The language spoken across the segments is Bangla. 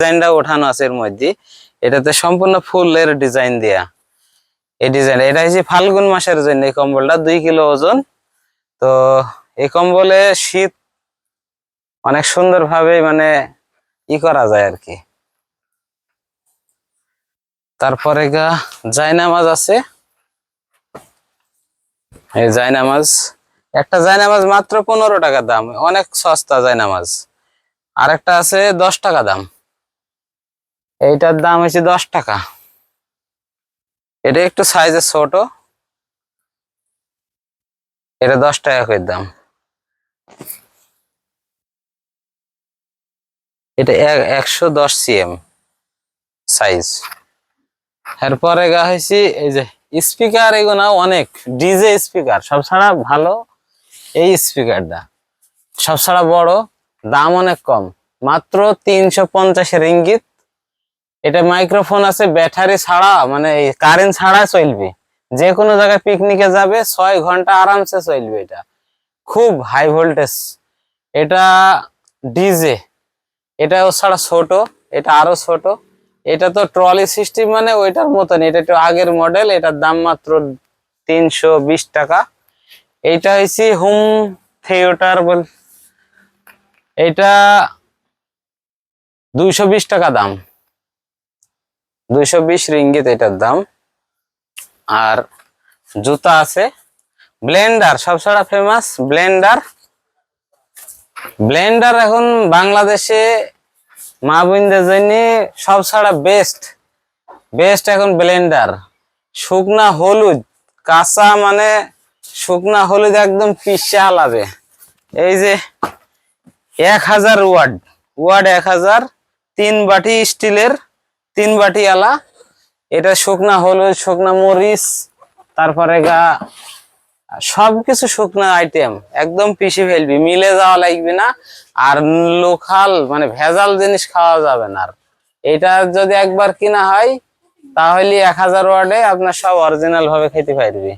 ডিজাইনটা ওঠানো আছে এর মধ্যে। এটাতে সম্পূর্ণ ফুলের ডিজাইন দেয়া। এই ডিজাইন এটা হচ্ছে ফাল্গুন মাসের জন্য এই কম্বলটা, দুই কিলো ওজন। তো এই কম্বলে শীত অনেক সুন্দর ভাবে মানে ই করা যায় আর কি। তারপরে গা, জায়নামাজ আছে। এই জায়নামাজ, একটা জায়নামাজ মাত্র পনেরো টাকা দাম, অনেক সস্তা জায়নামাজ। আর একটা আছে দশ টাকা দাম। এইটার দাম হচ্ছে দশ টাকা। এটা একটু সাইজে ছোট। এটা দশ টাকা করে দাম। এটা একশো দশ সিএম সাইজ এরপরে গা হয়েছি এই যে স্পিকার এগুলো অনেক। ডিজে স্পিকার সব ছাড়া ভালো এই স্পিকারটা সব ছাড়া বড়, দাম অনেক কম। মাত্র তিনশো পঞ্চাশের ইঙ্গিত। এটা মাইক্রোফোন আছে ব্যাটারি ছাড়া মানে কারেন্ট ছাড়া চলবে। যে কোনো জায়গায় পিকনিকে যাবে, ছয় ঘণ্টা আরামসে চলবে এটা। খুব হাই ভোল্টেজ এটা ডিজে এটা ছাড়া ছোট, এটা আরও ছোট। এটা তো ট্রলি সিস্টেম মানে ওইটার মতন এটা একটু আগের মডেল এটার দাম মাত্র তিনশো বিশ টাকা। এইটা হয়েছে হোম থিয়েটার বল এটা দুইশো বিশ টাকা দাম। দুইশো বিশ রিঙ্গিত এটার দাম। আর জুতা আছে, ব্লেন্ডার সবছাড়া ফেমাস ব্লেন্ডার। ব্লেন্ডার এখন বাংলাদেশে মা বোনদের জন্য সব ছাড়া বেস্ট বেস্ট এখন ব্লেন্ডার। শুকনা হলুদ, কাঁচা মানে শুকনা হলুদ একদম পিসা আলাবে এই যে এক হাজার ওয়ার্ড ওয়ার্ড এক হাজার, তিন বাটি স্টিলের তিন বাটি আলা এটা শুকনা হলুদ, শুকনা মরিচ, তারপরে গা, সবকিছু শুকনো আইটেম একদম পিষে ফেলবি, মিলে যাওয়া লাগবে না। আর লোকাল মানে ভেজাল জিনিস খাওয়া যাবে না আর। এটা যদি একবার কিনা হয়, তাহলে এক হাজার ওয়ার্ডে আপনার সব অরিজিনাল ভাবে খেতে পারবি।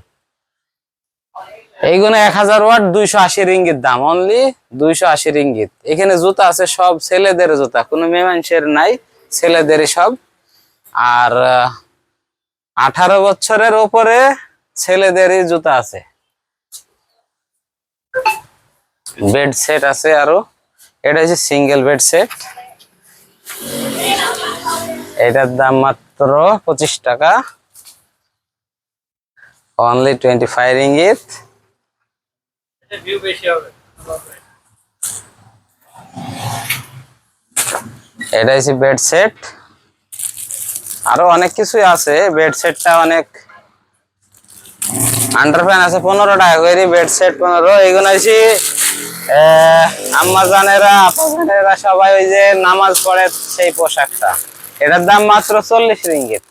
এইগুলো এক হাজার ওয়াট দুইশো আশি রিঙ্গিত দাম অনলি দুইশো আশি রিঙ্গিত। এখানে জুতা আছে, সব ছেলেদের জুতা, কোনো মেয়ে নাই, ছেলেদেরই সব। আর আঠারো বছরের ওপরে ছেলেদেরই জুতা আছে। বেড সেট আছে আরও। এটা হচ্ছে সিঙ্গেল বেড সেট। এটার দাম মাত্র পঁচিশ টাকা। অনলি টোয়েন্টি ফাইভ ইঙ্গিত এটা হচ্ছে বেড সেট। আরও অনেক কিছুই আছে। বেড সেটটা অনেক আন্ডার ফ্যান আছে, পনেরো টাকা করে বেড সেট পনেরো। এগুলো হচ্ছে আম্মা জানেরা সবাই ওই যে নামাজ পড়ে সেই পোশাকটা। এটার দাম মাত্র চল্লিশ রিঙ্গিত।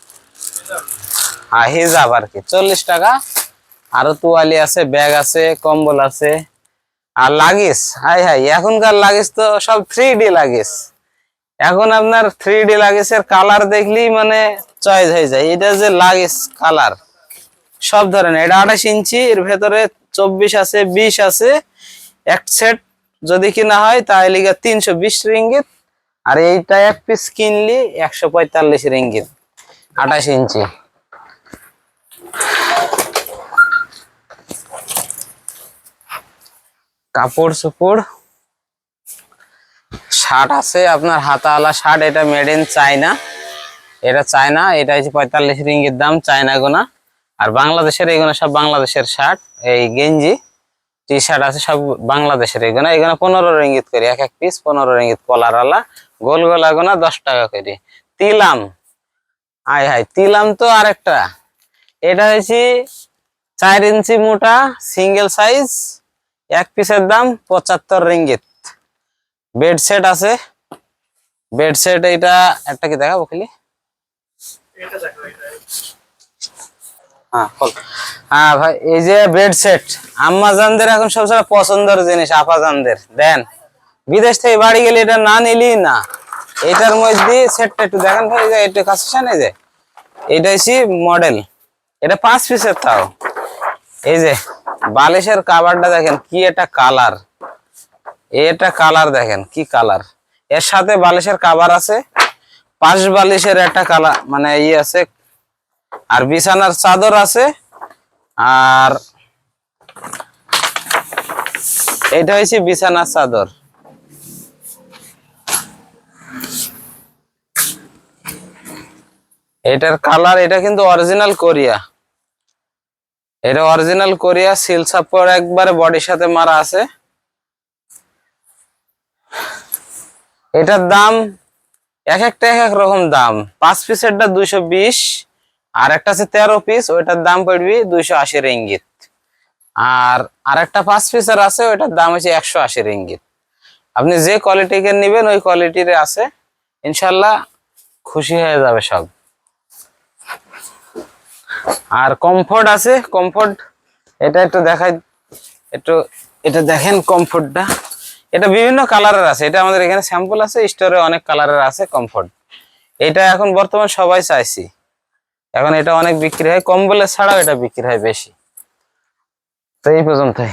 হ্যাঁ হিজাব আর কি, চল্লিশ টাকা। আরও তোয়ালি আছে, ব্যাগ আছে, কম্বল আছে। আর লাগিস হাই হাই, এখনকার লাগিস তো সব থ্রি ডি লাগিস এখন আপনার থ্রি ডি লাগেজের কালার দেখলেই মানে চয়েস হয়ে যায়। এটা যে লাগেজ কালার সব ধরনের। এটা আঠাশ ইঞ্চি, এর ভেতরে চব্বিশ আছে, বিশ আছে। এক সেট যদি কিনা হয়, তাহলে তিনশো বিশ রিঙ্গিত। আর এইটা এক পিস কিনলি একশো পঁয়তাল্লিশ রিঙ্গিত, আঠাশ ইঞ্চি। কাপড় চোপড় শার্ট আছে, আপনার হাতাওয়ালা শার্ট, এটা মেড ইন চায়না এটা চায়না এটা হচ্ছে পঁয়তাল্লিশ রিঙ্গির দাম চায়না গোনা আর বাংলাদেশের এইগুলো সব বাংলাদেশের শার্ট, এই গেঞ্জি টি শার্ট আছে সব বাংলাদেশের এইগুলো এইগুলো পনেরো রিঙ্গিত করি, এক এক পিস পনেরো রিঙ্গিত কলারওয়ালা গোল গোলা গোনা দশ টাকা করে। তিলাম, আয় হায়, তিলাম তো আরেকটা। এটা হচ্ছে চার ইঞ্চি মোটা সিঙ্গেল সাইজ এক পিসের দাম পঁচাত্তর রিঙ্গিত। বেড সেট আছে। বেড সেট এটা একটা কি দেখাবো খালি? হ্যাঁ। হ্যাঁ ভাই, এই যে বেড সেট, আম্মাজানদের এখন সবসময় পছন্দের জিনিস, আপাজানদের। দেন বাড়ি গেলে এটা না না। এটার মধ্যে সেটটা একটু দেখেন একটু কাছে এই যে। এটা হচ্ছে মডেল। এটা পাঁচ পিসের তাও। এই যে, বালিশের কাভারটা দেখেন, কি এটা কালার এটা কালার দেখেন, কি কালার? এর সাথে বালিশের কাবার আছে, পাশ বালিশের একটা কালা মানে ই আছে, আর বিছানার চাদর আছে, আর এটা হয়েছে বিছানার চাদর। এটার কালার, এটা কিন্তু অরিজিনাল কোরিয়া। এটা অরিজিনাল কোরিয়া, সিল সাপোর একবারে বডির সাথে মারা আছে। এটার দাম এক একটা এক এক রকম দাম। পাঁচ পিসেরটা দুইশো বিশ, আর একটা আছে তেরো পিস, ওইটার দাম পড়বি দুইশো আশি রিঙ্গিত। আর আরেকটা পাঁচ পিসের আছে, ওইটার দাম হচ্ছে একশো আশি রিঙ্গিত। আপনি যে কোয়ালিটিকে নেবেন, ওই কোয়ালিটির আছে। ইনশাল্লাহ খুশি হয়ে যাবে সব। আর কমফোর্ট আছে। কমফোর্ট এটা একটু দেখাই, একটু, এটা দেখেন কমফোর্টটা এটা বিভিন্ন কালারের আছে। এটা আমাদের এখানে স্যাম্পল আছে স্টোরে অনেক কালারের আছে কমফোর্ট এটা এখন বর্তমান সবাই চাইছি। এখন এটা অনেক বিক্রি হয়। কম্বলের ছাড়াও এটা বিক্রি হয় বেশি। তো এই পর্যন্তই।